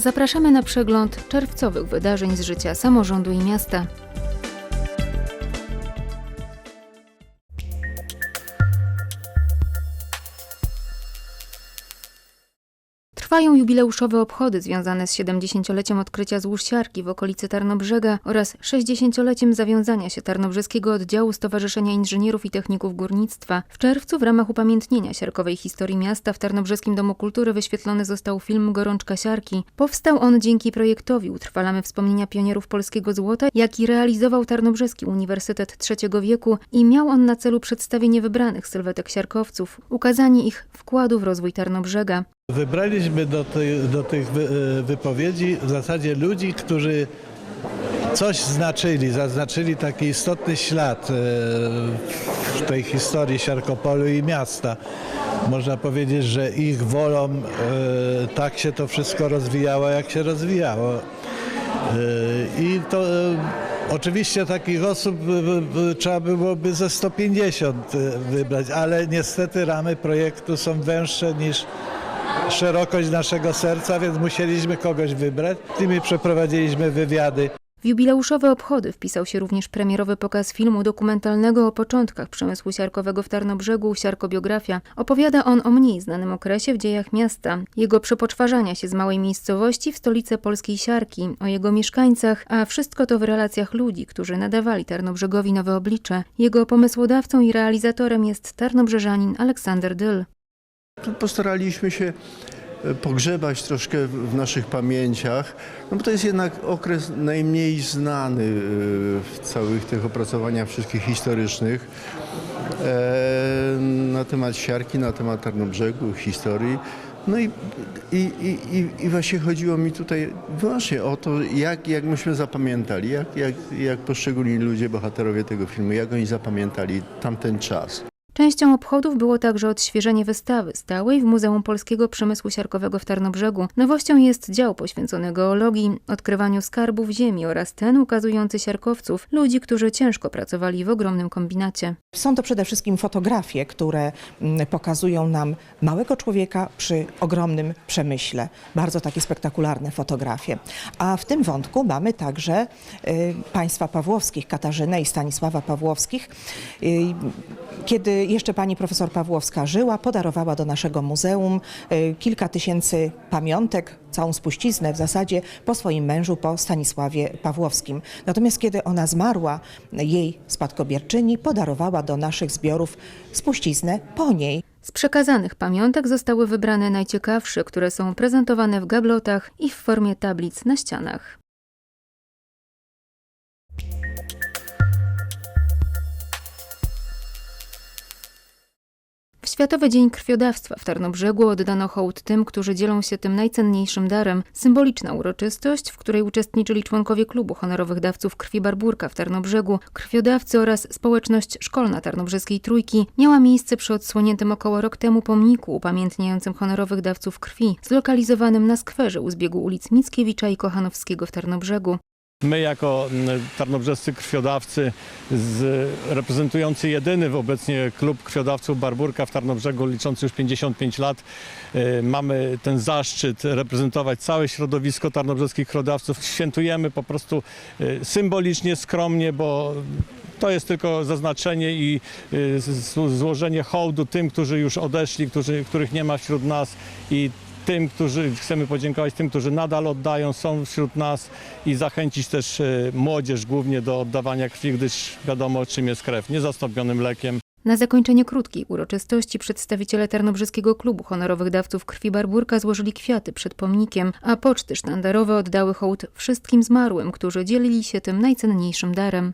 Zapraszamy na przegląd czerwcowych wydarzeń z życia samorządu i miasta. Trwają jubileuszowe obchody związane z 70-leciem odkrycia złóż siarki w okolicy Tarnobrzega oraz 60-leciem zawiązania się Tarnobrzeskiego Oddziału Stowarzyszenia Inżynierów i Techników Górnictwa. W czerwcu w ramach upamiętnienia siarkowej historii miasta w Tarnobrzeskim Domu Kultury wyświetlony został film Gorączka Siarki. Powstał on dzięki projektowi Utrwalamy wspomnienia pionierów polskiego złota, jaki realizował Tarnobrzeski Uniwersytet Trzeciego Wieku i miał on na celu przedstawienie wybranych sylwetek siarkowców, ukazanie ich wkładu w rozwój Tarnobrzega. Wybraliśmy do, tej, do tych e, wypowiedzi w zasadzie ludzi, którzy coś znaczyli, zaznaczyli taki istotny ślad e, w tej historii Siarkopolu i miasta. Można powiedzieć, że ich wolą e, tak się to wszystko rozwijało, jak się rozwijało. I to oczywiście takich osób trzeba byłoby ze 150 e, wybrać, ale niestety ramy projektu są węższe niż szerokość naszego serca, więc musieliśmy kogoś wybrać. Z nimi przeprowadziliśmy wywiady. W jubileuszowe obchody wpisał się również premierowy pokaz filmu dokumentalnego o początkach przemysłu siarkowego w Tarnobrzegu, Siarkobiografia. Opowiada on o mniej znanym okresie w dziejach miasta, jego przepoczwarzania się z małej miejscowości w stolicę polskiej siarki, o jego mieszkańcach, a wszystko to w relacjach ludzi, którzy nadawali Tarnobrzegowi nowe oblicze. Jego pomysłodawcą i realizatorem jest tarnobrzeżanin Aleksander Dyl. Postaraliśmy się e, pogrzebać troszkę w naszych pamięciach, no bo to jest jednak okres najmniej znany e, w całych tych opracowaniach wszystkich historycznych e, na temat siarki, na temat Tarnobrzegu, historii. No i, i, i, i- i właśnie chodziło mi tutaj wyłącznie o to, jak, jak myśmy zapamiętali, jak, jak, jak poszczególni ludzie, bohaterowie tego filmu, jak oni zapamiętali tamten czas. Częścią obchodów było także odświeżenie wystawy stałej w Muzeum Polskiego Przemysłu Siarkowego w Tarnobrzegu. Nowością jest dział poświęcony geologii, odkrywaniu skarbów ziemi oraz ten ukazujący siarkowców, ludzi, którzy ciężko pracowali w ogromnym kombinacie. Są to przede wszystkim fotografie, które mm, pokazują nam małego człowieka przy ogromnym przemyśle. Bardzo takie spektakularne fotografie. A w tym wątku mamy także y, państwa Pawłowskich, Katarzynę i Stanisława Pawłowskich. Y, Kiedy jeszcze pani profesor Pawłowska żyła, podarowała do naszego muzeum y, kilka tysięcy pamiątek, całą spuściznę w zasadzie po swoim mężu, po Stanisławie Pawłowskim. Natomiast kiedy ona zmarła, jej spadkobierczyni podarowała do naszych zbiorów spuściznę po niej. Z przekazanych pamiątek zostały wybrane najciekawsze, które są prezentowane w gablotach i w formie tablic na ścianach. Światowy Dzień Krwiodawstwa w Tarnobrzegu oddano hołd tym, którzy dzielą się tym najcenniejszym darem. Symboliczna uroczystość, w której uczestniczyli członkowie klubu honorowych dawców krwi Barburka w Tarnobrzegu, krwiodawcy oraz społeczność szkolna Tarnobrzeskiej Trójki, miała miejsce przy odsłoniętym około rok temu pomniku upamiętniającym honorowych dawców krwi, zlokalizowanym na skwerze u zbiegu ulic Mickiewicza i Kochanowskiego w Tarnobrzegu. My jako mm, tarnobrzescy krwiodawcy z, reprezentujący jedyny obecnie klub krwiodawców Barburka w Tarnobrzegu liczący już 55 lat y, mamy ten zaszczyt reprezentować całe środowisko tarnobrzeskich krwiodawców. Świętujemy po prostu y, symbolicznie, skromnie, bo to jest tylko zaznaczenie i y, złożenie hołdu tym, którzy już odeszli, którzy, których nie ma wśród nas i tym, którzy chcemy podziękować tym, którzy nadal oddają, są wśród nas i zachęcić też e, młodzież głównie do oddawania krwi, gdyż wiadomo czym jest krew, niezastąpionym lekiem. Na zakończenie krótkiej uroczystości przedstawiciele Tarnobrzeskiego Klubu Honorowych Dawców Krwi Barburka złożyli kwiaty przed pomnikiem, a poczty sztandarowe oddały hołd wszystkim zmarłym, którzy dzielili się tym najcenniejszym darem.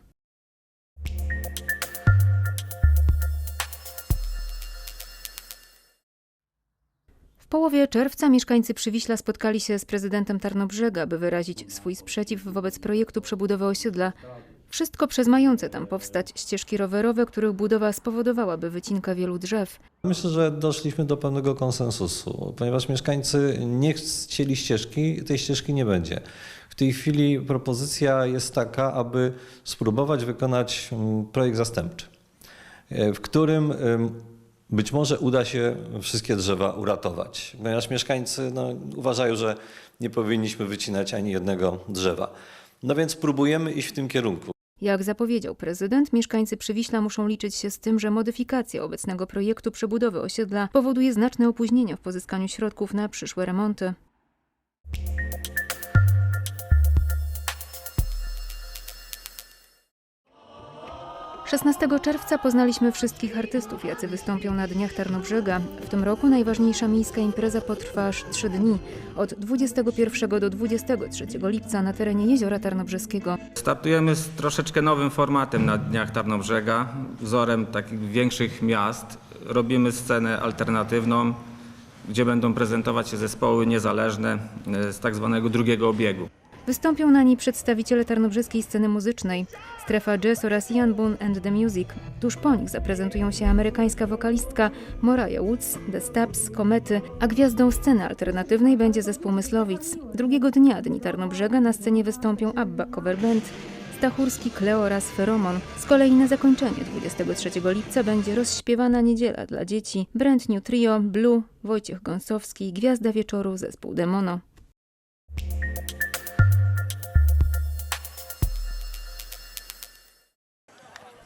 W połowie czerwca mieszkańcy Przywiśla spotkali się z prezydentem Tarnobrzega, by wyrazić swój sprzeciw wobec projektu przebudowy osiedla. Wszystko przez mające tam powstać ścieżki rowerowe, których budowa spowodowałaby wycinkę wielu drzew. Myślę, że doszliśmy do pewnego konsensusu, ponieważ mieszkańcy nie chcieli ścieżki, tej ścieżki nie będzie. W tej chwili propozycja jest taka, aby spróbować wykonać mm, projekt zastępczy, e, w którym być może uda się wszystkie drzewa uratować, ponieważ mieszkańcy no, uważają, że nie powinniśmy wycinać ani jednego drzewa. No więc próbujemy iść w tym kierunku. Jak zapowiedział prezydent, mieszkańcy Przywiśla muszą liczyć się z tym, że modyfikacja obecnego projektu przebudowy osiedla powoduje znaczne opóźnienia w pozyskaniu środków na przyszłe remonty. Szesnastego czerwca poznaliśmy wszystkich artystów, jacy wystąpią na Dniach Tarnobrzega. W tym roku najważniejsza miejska impreza potrwa aż trzy dni, od 21 do 23 lipca na terenie Jeziora Tarnobrzeskiego. Startujemy z troszeczkę nowym formatem na Dniach Tarnobrzega, wzorem takich większych miast. Robimy scenę alternatywną, gdzie będą prezentować się zespoły niezależne e, z tak zwanego drugiego obiegu. Wystąpią na niej przedstawiciele tarnobrzeskiej sceny muzycznej, Strefa Jazz oraz Ian Boone and the Music. Tuż po nich zaprezentują się amerykańska wokalistka Moraya Woods, The Stabs, Komety, a gwiazdą sceny alternatywnej będzie zespół Myslowic. Drugiego dnia Dni Tarnobrzega na scenie wystąpią Abba Cover Band, Stachurski, Kleo oraz Feromon. Z kolei na zakończenie 23 lipca będzie rozśpiewana niedziela dla dzieci, Brand New Trio, Blue, Wojciech Gąsowski, Gwiazda Wieczoru, zespół Demono.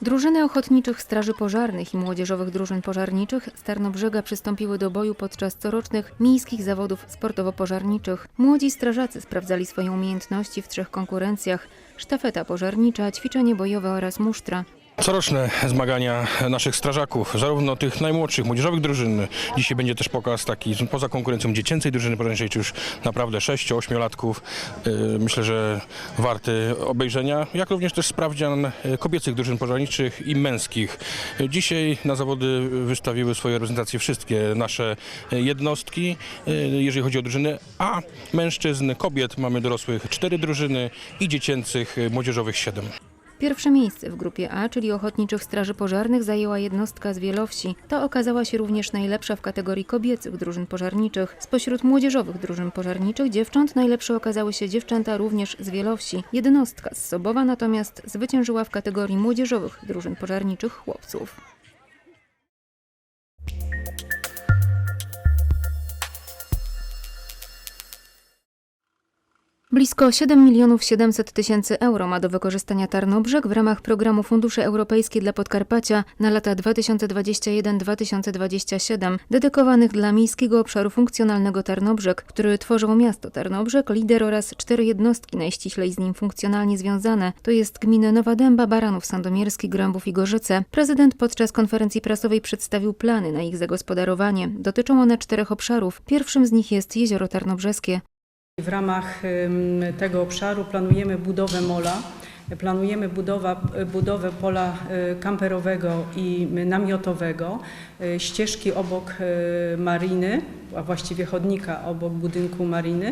Drużyny ochotniczych straży pożarnych i młodzieżowych drużyn pożarniczych z Tarnobrzega przystąpiły do boju podczas corocznych miejskich zawodów sportowo-pożarniczych. Młodzi strażacy sprawdzali swoje umiejętności w trzech konkurencjach: sztafeta pożarnicza, ćwiczenie bojowe oraz musztra. Coroczne zmagania naszych strażaków, zarówno tych najmłodszych, młodzieżowych drużyn. Dzisiaj będzie też pokaz taki poza konkurencją dziecięcej drużyny czy już naprawdę 6-8-latków. Yy, Myślę, że warty obejrzenia, jak również też sprawdzian y, kobiecych drużyn pożarniczych i męskich. Y, Dzisiaj na zawody wystawiły swoje reprezentacje wszystkie nasze y, jednostki, y, jeżeli chodzi o drużyny, a mężczyzn, kobiet mamy dorosłych cztery drużyny i dziecięcych, y, młodzieżowych siedem. Pierwsze miejsce w grupie A, czyli ochotniczych straży pożarnych, zajęła jednostka z Wielowsi. Ta okazała się również najlepsza w kategorii kobiecych drużyn pożarniczych. Spośród młodzieżowych drużyn pożarniczych dziewcząt najlepsze okazały się dziewczęta również z Wielowsi. Jednostka z Sobowa natomiast zwyciężyła w kategorii młodzieżowych drużyn pożarniczych chłopców. Blisko 7 milionów 700 tysięcy euro ma do wykorzystania Tarnobrzeg w ramach programu Fundusze Europejskie dla Podkarpacia na lata 2021-2027, dedykowanych dla Miejskiego Obszaru Funkcjonalnego Tarnobrzeg, który tworzą miasto Tarnobrzeg, lider oraz cztery jednostki najściślej z nim funkcjonalnie związane, to jest gminy Nowa Dęba, Baranów, Sandomierski, Grąbów i Gorzyce. Prezydent podczas konferencji prasowej przedstawił plany na ich zagospodarowanie. Dotyczą one czterech obszarów. Pierwszym z nich jest Jezioro Tarnobrzeskie. W ramach tego obszaru planujemy budowę mola, planujemy budowa, budowę pola y, kamperowego i namiotowego, y, ścieżki obok y, mariny, a właściwie chodnika obok budynku mariny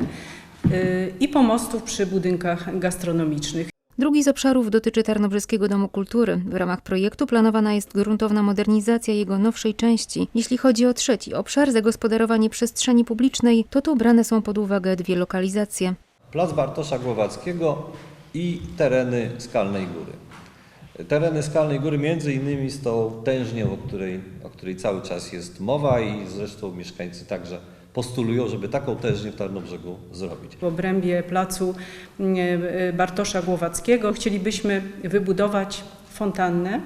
y, i pomostów przy budynkach gastronomicznych. Drugi z obszarów dotyczy Tarnobrzeskiego Domu Kultury. W ramach projektu planowana jest gruntowna modernizacja jego nowszej części. Jeśli chodzi o trzeci obszar, zagospodarowanie przestrzeni publicznej, to tu brane są pod uwagę dwie lokalizacje. Plac Bartosza Głowackiego i tereny Skalnej Góry. Tereny Skalnej Góry między innymi z tą tężnią, o której, o której cały czas jest mowa i zresztą mieszkańcy także postulują, żeby taką tężnię w Tarnobrzegu zrobić. W obrębie placu y, y, Bartosza Głowackiego chcielibyśmy wybudować fontannę,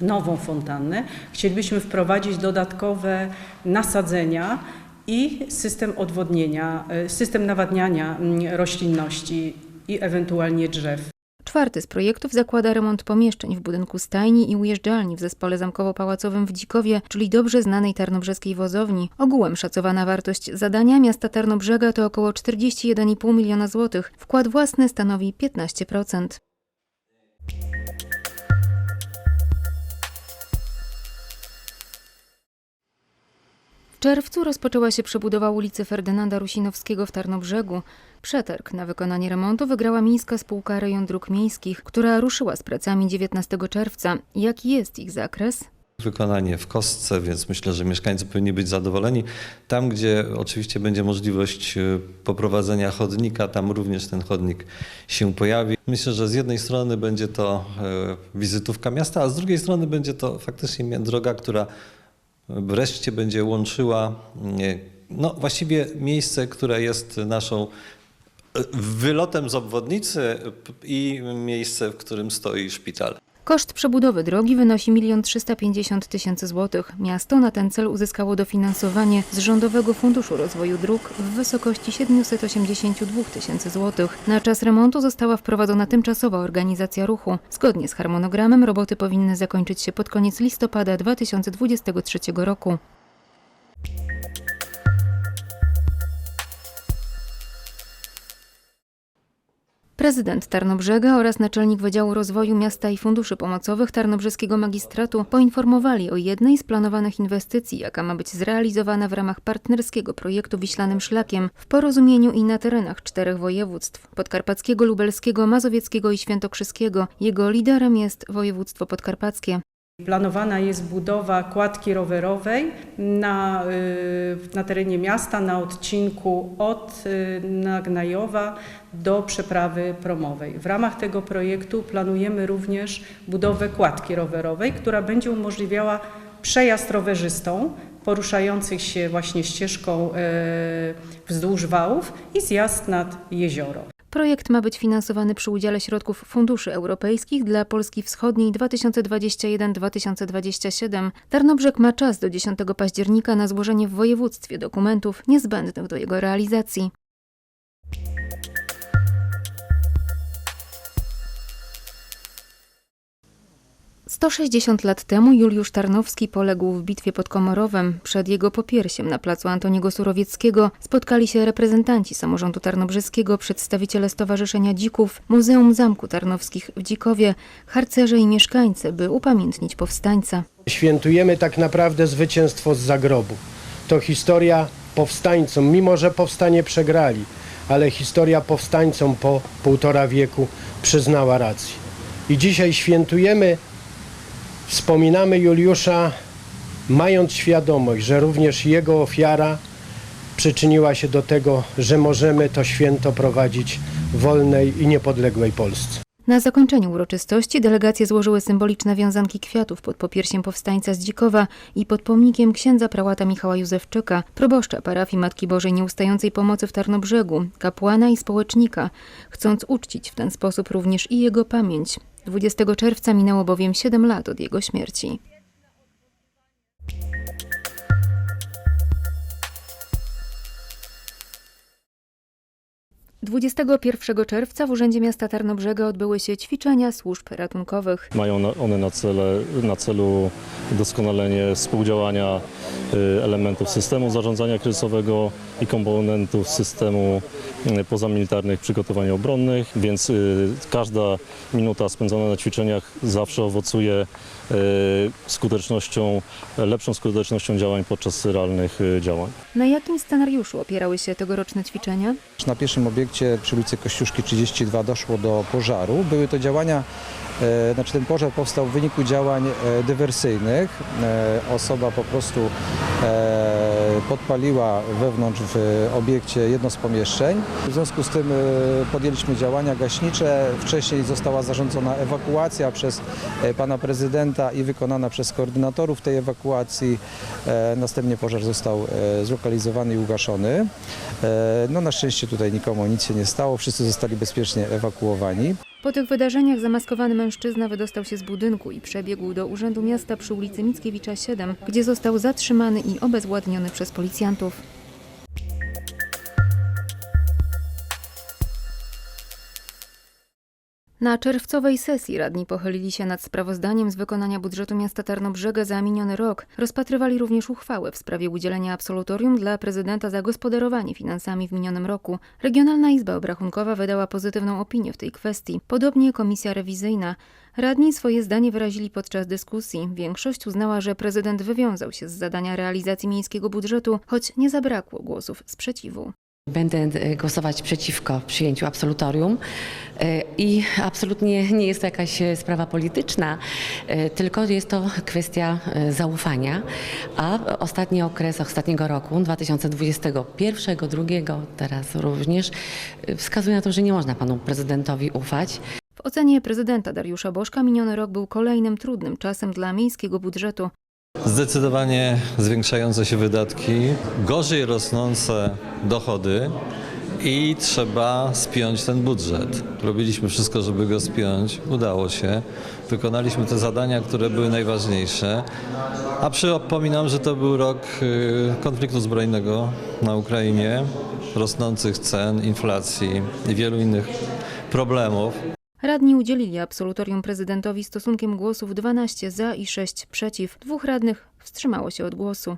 nową fontannę. Chcielibyśmy wprowadzić dodatkowe nasadzenia i system odwodnienia, y, system nawadniania mm, roślinności i ewentualnie drzew. Czwarty z projektów zakłada remont pomieszczeń w budynku stajni i ujeżdżalni w zespole zamkowo-pałacowym w Dzikowie, czyli dobrze znanej tarnobrzeskiej wozowni. Ogółem szacowana wartość zadania miasta Tarnobrzega to około 41,5 miliona złotych. Wkład własny stanowi 15%. Czerwcu rozpoczęła się przebudowa ulicy Ferdynanda Rusinowskiego w Tarnobrzegu. Przetarg na wykonanie remontu wygrała Miejska Spółka Rejon Dróg Miejskich, która ruszyła z pracami 19 czerwca. Jaki jest ich zakres? Wykonanie w kostce, więc myślę, że mieszkańcy powinni być zadowoleni. Tam, gdzie oczywiście będzie możliwość e, poprowadzenia chodnika, tam również ten chodnik się pojawi. Myślę, że z jednej strony będzie to e, wizytówka miasta, a z drugiej strony będzie to faktycznie droga, która wreszcie będzie łączyła nie, no, właściwie miejsce, które jest naszą e, wylotem z obwodnicy i miejsce, w którym stoi szpital. Koszt przebudowy drogi wynosi 1 350 tysięcy złotych. Miasto na ten cel uzyskało dofinansowanie z Rządowego Funduszu Rozwoju Dróg w wysokości 782 tysięcy złotych. Na czas remontu została wprowadzona tymczasowa organizacja ruchu. Zgodnie z harmonogramem roboty powinny zakończyć się pod koniec listopada 2023 roku. Prezydent Tarnobrzega oraz naczelnik Wydziału Rozwoju Miasta i Funduszy Pomocowych Tarnobrzeskiego Magistratu poinformowali o jednej z planowanych inwestycji, jaka ma być zrealizowana w ramach partnerskiego projektu Wiślanym Szlakiem w porozumieniu i na terenach czterech województw podkarpackiego, lubelskiego, mazowieckiego i świętokrzyskiego. Jego liderem jest województwo podkarpackie. Planowana jest budowa kładki rowerowej na, y, na terenie miasta na odcinku od y, Nagnajowa do przeprawy promowej. W ramach tego projektu planujemy również budowę kładki rowerowej, która będzie umożliwiała przejazd rowerzystom poruszających się właśnie ścieżką y, wzdłuż wałów i zjazd nad jezioro. Projekt ma być finansowany przy udziale środków funduszy europejskich dla Polski Wschodniej 2021-2027. Tarnobrzeg ma czas do 10 października na złożenie w województwie dokumentów niezbędnych do jego realizacji. Sto sześćdziesiąt lat temu Juliusz Tarnowski poległ w bitwie pod Komorowem. Przed jego popiersiem na placu Antoniego Surowieckiego spotkali się reprezentanci samorządu tarnobrzeskiego, przedstawiciele Stowarzyszenia Dzików, Muzeum Zamku Tarnowskich w Dzikowie, harcerze i mieszkańcy, by upamiętnić powstańca. Świętujemy tak naprawdę zwycięstwo z zagrobu. To historia powstańcom, mimo że powstanie przegrali, ale historia powstańcom po półtora wieku przyznała rację. I dzisiaj świętujemy, wspominamy Juliusza, mając świadomość, że również jego ofiara przyczyniła się do tego, że możemy to święto prowadzić w wolnej i niepodległej Polsce. Na zakończeniu uroczystości delegacje złożyły symboliczne wiązanki kwiatów pod popiersiem powstańca z Dzikowa i pod pomnikiem księdza prałata Michała Józefczyka, proboszcza parafii Matki Bożej Nieustającej Pomocy w Tarnobrzegu, kapłana i społecznika, chcąc uczcić w ten sposób również i jego pamięć. 20 czerwca minęło bowiem 7 lat od jego śmierci. Dwudziestego pierwszego czerwca w Urzędzie Miasta Tarnobrzega odbyły się ćwiczenia służb ratunkowych. Mają one na, cele, na celu doskonalenie współdziałania y, elementów systemu zarządzania kryzysowego i komponentów systemu y, pozamilitarnych przygotowań obronnych, więc y, każda minuta spędzona na ćwiczeniach zawsze owocuje skutecznością, lepszą skutecznością działań podczas realnych działań. Na jakim scenariuszu opierały się tegoroczne ćwiczenia? Na pierwszym obiekcie przy ulicy Kościuszki 32 doszło do pożaru. Były to działania, e, znaczy ten pożar powstał w wyniku działań e, dywersyjnych. E, osoba po prostu podpaliła wewnątrz w obiekcie jedno z pomieszczeń. W związku z tym e, podjęliśmy działania gaśnicze. Wcześniej została zarządzona ewakuacja przez e, pana prezydenta i wykonana przez koordynatorów tej ewakuacji. E, Następnie pożar został zlokalizowany i ugaszony. No na szczęście tutaj nikomu nic się nie stało, wszyscy zostali bezpiecznie ewakuowani. Po tych wydarzeniach zamaskowany mężczyzna wydostał się z budynku i przebiegł do Urzędu Miasta przy ulicy Mickiewicza 7, gdzie został zatrzymany i obezwładniony przez policjantów. Na czerwcowej sesji radni pochylili się nad sprawozdaniem z wykonania budżetu miasta Tarnobrzega za miniony rok. Rozpatrywali również uchwałę w sprawie udzielenia absolutorium dla prezydenta za gospodarowanie finansami w minionym roku. Regionalna Izba Obrachunkowa wydała pozytywną opinię w tej kwestii, podobnie komisja rewizyjna. Radni swoje zdanie wyrazili podczas dyskusji. Większość uznała, że prezydent wywiązał się z zadania realizacji miejskiego budżetu, choć nie zabrakło głosów sprzeciwu. Będę e, głosować przeciwko przyjęciu absolutorium E, i absolutnie nie jest to jakaś e, sprawa polityczna, tylko jest to kwestia zaufania, a ostatni okres ostatniego roku, 2021, 2022, teraz również, wskazuje na to, że nie można panu prezydentowi ufać. W ocenie prezydenta Dariusza Bożka miniony rok był kolejnym trudnym czasem dla miejskiego budżetu. Zdecydowanie zwiększające się wydatki, gorzej rosnące dochody i trzeba spiąć ten budżet. Robiliśmy wszystko, żeby go spiąć. Udało się. Wykonaliśmy te zadania, które były najważniejsze. A przypominam, że to był rok y, konfliktu zbrojnego na Ukrainie, rosnących cen, inflacji i wielu innych problemów. Radni udzielili absolutorium prezydentowi stosunkiem głosów 12 za i 6 przeciw. Dwóch radnych wstrzymało się od głosu.